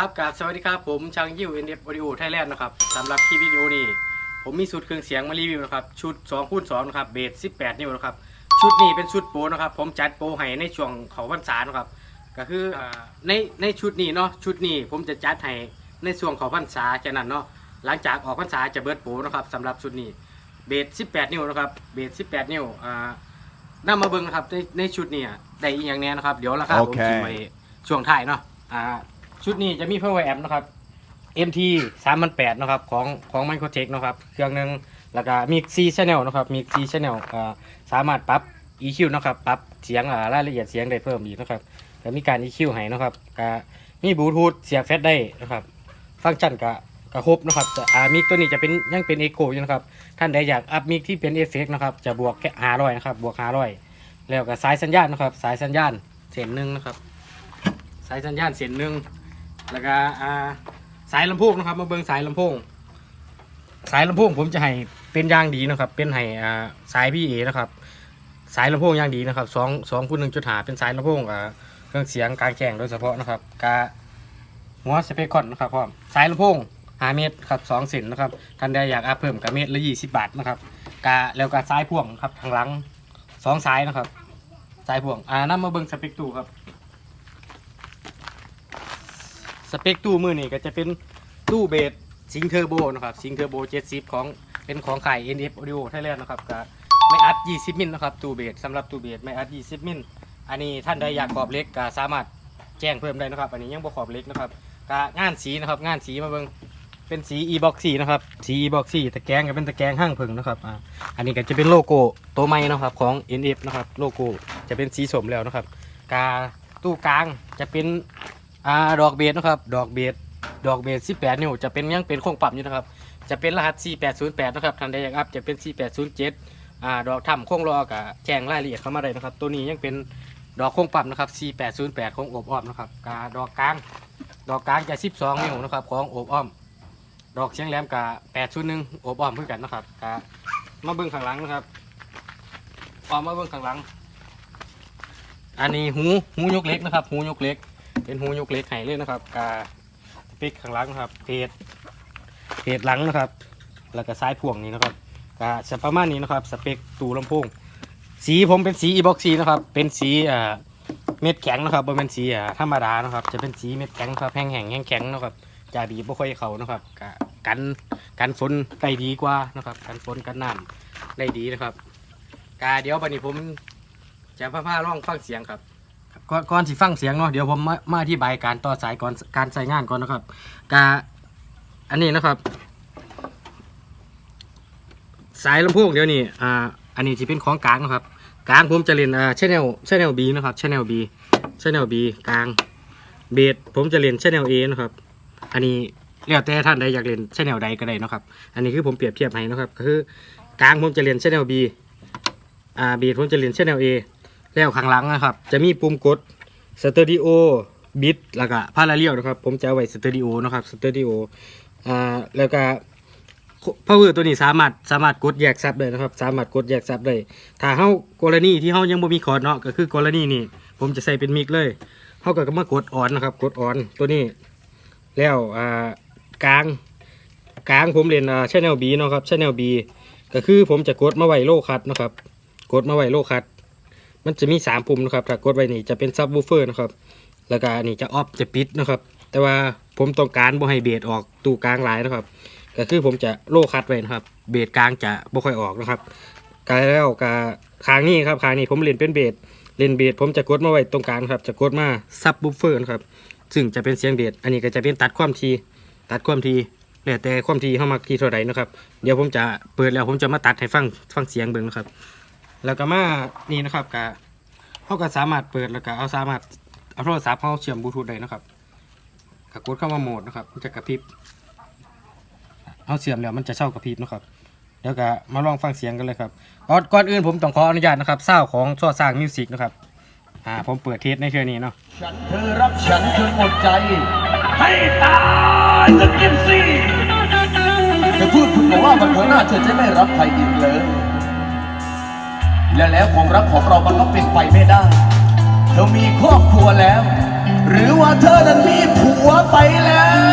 ครับกับสวัสดีครับผมช่างยิว NF Audio Thailand นะครับสำหรับคลิปวิดีโอนี้ผมมีชุดเครื่องเสียงมารีวิวนะครับชุด2คูณ2นะครับเบส18 นิ้วนะครับชุดนี้เป็นชุดโปรนะครับผมจัดโปรให้ในช่วงเขาพรรษานะครับก็คืออ่าในในชุดนี้เนาะชุดนี้ผมจะจัดให้ในช่วงเขาพรรษาแค่นั้นเนาะหลังจากออกพรรษาจะเบิดโปรนะครับสำหรับชุดนี้เบส18 นิ้วนะครับเบส18 นิ้วอ่านำมาเบิ่งนะครับในในชุดนี้อะได้อีกอย่างแน่นะครับ เดี๋ยวราคาผมโอเคคิดไว้ช่วงท้ายเนาะอ่า ชุดนี้จะมี power amp นะครับ MT 3008นะครับของของ Microtech นะครับ เครื่องหนึงแล้วก็มี C channel นะครับมี C channel อ่าสามารถปรับ EQ นะครับปรับเสียงอ่ารายละเอียดเสียงได้เพิ่มอีกนะครับก็มีการ EQ ให้นะครับก็มีบลูทูธเสียบแฟลชได้นะครับ ฟังก์ชันก็ก็ครบนะครับแต่อ่ามิกตัวนี้จะเป็นยังเป็น Echo อยู่นะครับ ท่านใดอยากอัพมิกที่เป็นเอฟเฟกนะครับ จะบวกแค่500นะครับ บวก500แล้วก็สายสัญญาณนะครับ สายสัญญาณเส้นหนึ่งนะครับ สายสัญญาณเส้นหนึ่ง แล้วก็อ่าสายลำโพงนะครับมาเบิ่งสายลำโพง สายลำโพงผมจะให้เป็นยางดีนะครับ เป็นให้อ่าสายพี่เอนะครับ สายลำโพงยางดีนะครับสองสองคูณหนึ่งจุดหาเป็นสายลำโพงอ่าเครื่องเสียงกางแจ้งโดยเฉพาะนะครับกาหัวสเปคคอนนะครับพร้อมสายลำโพงหาเมตรครับสองเซนนะครับท่านใดอยากอัพเพิ่มกับเมตรละยี่สิบบาทนะครับกาแล้วก็สายพ่วงครับทางหลังสองสายนะครับสายพ่วงอ่านำมาเบิ่งสเปคตู้ครับ ส เปคตู้มือนี่ก็จะเป็นตู้เบสซิงเทอร์โบนะครับซิงเทอร์โบ70ของเป็นของขาย NF Audio Thailand นะครับก็ไม่อัด 20 มิลนะครับตู้เบสสำหรับตู้เบสไม่อัด 20 มิลอันนี้ท่านใดอยากขอบเล็กก็สามารถแจ้งเพิ่มได้นะครับ อันนี้ยังบ่ขอบเล็กนะครับก็งานสีนะครับงานสีมาเบิ่งเป็นสี e-box นะครับสี e-box ตะแกรงก็เป็นตะแกรงห้างผึ่งนะครับอ่าอันนี้ก็จะเป็นโลโก้ตัวใหม่นะครับของ NF นะครับโลโก้จะเป็นสีสมแล้วนะครับกาตู้กลางจะเป็น อ่าดอกเบสนะครับ ดอกเบสดอกเบส18นิ้วจะเป็นยังเป็นโครงปรับอยู่นะครับ จะเป็นรหัส 4808 นะครับทานใดอยากอัพจะเป็น 4807 อ่า ดอกถ้ำโครงรอกับแจ้งรายละเอียดเข้ามาเลยนะครับ ตัวนี้ยังเป็นดอกโครงปรับนะครับ 4808 ของโอบอ้อมนะครับกาดอกกลาง ดอกกลางจะ 12 นิ้วนะครับ ของโอบอ้อม ดอกเชียงแหลมกับ801โอบอ้อมเพื่อกันนะครับกามาเบิ้งข้างหลังนะครับออมมาเบิ้งข้างหลัง อันนี้หูหูยกเล็กนะครับ หูยกเล็ก เป็นหูยกเล็กไห้เลยนะครับกาปิกข้างหลังนะครับเพจเพจหลังนะครับ แล้วก็ซ้ายพ่วงนี้นะครับกาจะประมาณนี้นะครับ สเปคตูลำโพงสีผมเป็นสีอีบ็อกซีนะครับ เป็นสีอ่าเม็ดแข็งนะครับบ่เป็นสีอ่าธรรมดานะครับ จะเป็นสีเม็ดแข็งครับแห้งแห้งแห้งแข็งนะครับจะบีบบ่ค่อยเขานะครับกกันกันฝนได้ดีกว่านะครับกันฝนกันน้ำได้ดีนะครับกาเดี๋ยวบันนี้ผมจะพาพาล่องฟังเสียงครับ ก่อนก่อนสิฟังเสียงเนาะเดี๋ยวผมมามาอธิบายการต่อสายก่อนการใส่งานก่อนนะครับกาอันนี้นะครับ สายลำโพงเดี๋ยวนี้อ่าอันนี้ที่เป็นของกลางนะครับกลางผมจะเล่นอ่าชแนลชแนลบีนะครับชแนลบีชแนลบีกลางเบสผมจะเล่นชแนลเอนะครับ อันนี้แล้วแต่ท่านใดอยากเล่นชแนลใดก็ได้นะครับ อันนี้คือผมเปรียบเทียบให้นะครับคือกลางผมจะเล่นชแนลบีอ่าเบสผมจะเล่นชแนลเอ แล้วข้างหลังนะครับ จะมีปุ่มกดสเตอริโอบิทแล้วก็พาราเลียวนะครับผมจะเอาไว้สเตอริโอนะครับสเตอริโออ่าแล้วก็พาวเวอร์ตัวนี้สามารถสามารถกดแยกซับได้นะครับ สามารถกดแยกซับได้ถ้าเฮากรณีที่เฮายังบ่มีคอร์ดเนาะก็คือกรณีนี้ผมจะใส่เป็นมิกเลยเฮาก็มากดออนนะครับ กดออนตัวนี้ แล้วอ่ากลางกลางผมเรียนอ่าชแนลบีเนาะครับชแนลบีก็คือผมจะกดมาไว้โลคัดนะครับ กดมาไว้โลคัด มันจะมีสามปุ่มนะครับถ้ากดไว้นี่จะเป็นซับวูเฟอร์นะครับ แล้วก็นนี้จะออฟจะปิดนะครับ แต่ว่าผมต้องการบ่ให้เบสออกตู้กลางหลายนะครับ ก็คือผมจะโลคัดไว้นะครับ เบสกลางจะบ่ค่อยออกนะครับกายแล้วกาคางนี้ครับคางนี้ผมเล่นเป็นเบสเล่นเบสผมจะกดมาไว้ตรงกลางครับ จะกดมาซับวูเฟอร์นะครับ ซึ่งจะเป็นเสียงเบสอันนี้ก็จะเป็นตัดความทีตัดความทีแล้วแต่ความทีเข้ามาทีเท่าไหร่นะครับ เดี๋ยวผมจะเปิดแล้วผมจะมาตัดให้ฟังฟังเสียงเบิ่งนะครับ แล้วก็มานี่นะครับกะเขาก็สามารถเปิดแล้วก็เอาสามารถเอาโทรศัพท์เขาเชื่อมบลูทูธได้นะครับก็กดเข้ามาโหมดนะครับมันจะกระพริบเอาเชื่อมแล้วมันจะเช่ากระพริบนะครับเดี๋ยวก็มาลองฟังเสียงกันเลยครับก่อนก่อนอื่นผมต้องขออนุญาตนะครับเศร้าของช่อสร้างมิวสิกนะครับอ่าผมเปิดเทสในเทือนี้เนาะฉันเธอรักฉันจนหมดใจ ให้ตายสักกินสิเธอพูดคุณบอกว่าวันข้างหน้าเธอจะไม่รับใครอีกเลย และแล้วความรักของเรามันก็เป็นไปไม่ได้ เธอมีครอบครัวแล้ว หรือว่าเธอนั้นมีผัวไปแล้ว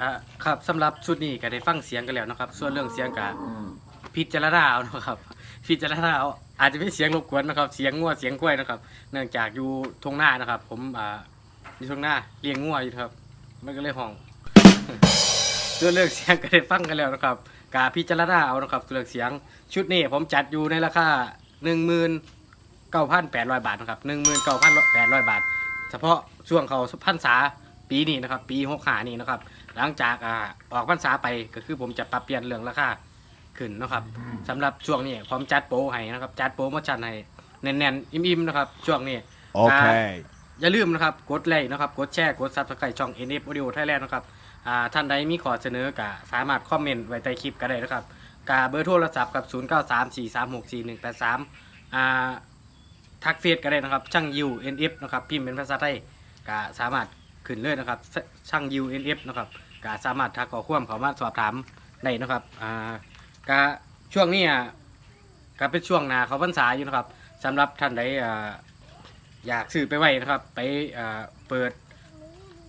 อ่าครับสำหรับชุดนี้ก็ได้ฟังเสียงกันแล้วนะครับ ส่วนเรื่องเสียงก็พิจารณาเอานะครับ พิจารณาเอาอาจจะมีเสียงรบกวนนะครับ เสียงงัวเสียงกล้วยนะครับ เนื่องจากอยู่ทงหน้านะครับ ผมอ่าอยู่ทงหน้าเลี้ยงงัวอยู่ครับ มันก็เลยห้อง ส่วนเรื่องเสียงก็ได้ฟังกันแล้วนะครับกาพิจารณาเอานะครับส่วนเรื่องเสียงชุดนี้ผมจัดอยู่ในราคาหนึ่งหมื่นเก้าพันแปดร้อยบาทนะครับหนึ่งหมื่นเก้าพันแปดร้อยบาท เฉพาะช่วงเขาพันษาปีนี้นะครับ ปีหกขานี้นะครับ หลังจากอ่าออกพรรษาไปก็คือผมจะปรับเปลี่ยนเรื่องราคาขึ้นนะครับสำหรับช่วงนี้ผมจัดโปรให้นะครับจัดโปรโมชั่นให้แน่นๆอิ่มๆนะครับช่วงนี้ Okay. อย่าลืมนะครับกดไลค์นะครับกดแชร์กดซับสไครต์ช่อง NF Audio Thailand นะครับอ่าท่านใดมีขอเสนอกะสามารถคอมเมนต์ไว้ใต้คลิปก็ได้นะครับกาเบอร์โทรศัพท์กับ 0 9 3 4 3 6 4 1 8 3อ่าทักเฟซก็ได้นะครับช่างยู NF นะครับพิมพ์เป็นภาษาไทยกะสามารถ ขึ้นเลยนะครับ ช่างยู NF นะครับกะสามารถทักขอความเขามาสอบถามได้นะครับอ่ากะช่วงนี้อะก็เป็นช่วงหนาเขาพรรษาอยู่นะครับสำหรับท่านใดอ่าอยากซื้อไปไว้นะครับ ไปเอ่อเปิด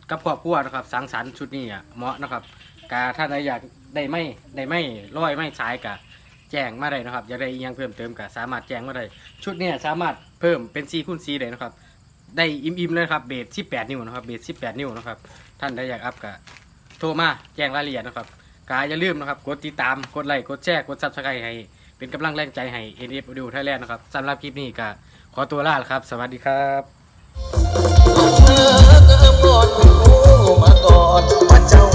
กับครอบครัวนะครับ สังสรรค์ชุดนี้อะเหมาะนะครับกาถ้านใดอยากได้ไม่ได้ไม่ร้อยไม่สายกะแจ้งมาได้นะครับอยากได้อิหยังเพิ่มเติมกะสามารถแจ้งมาได้ชุดเนี้สามารถเพิ่มเป็นซีคูณซีได้นะครับ ได้อิ่มๆเลยครับเบสที่8นิ้วนะครับเบสที่8นิ้วนะครับ ท่านได้อยากอัพก็โทรมาแจ้งรายละเอียดนะครับกายอย่าลืมนะครับ กดติดตามกดไลค์กดแชร์กดซับสไครต์ให้ เป็นกำลังแรงใจให้ NF Audio Thailand นะครับสำหรับคลิปนี้ก็ขอตัวลาครับ สวัสดีครับเธอเติอ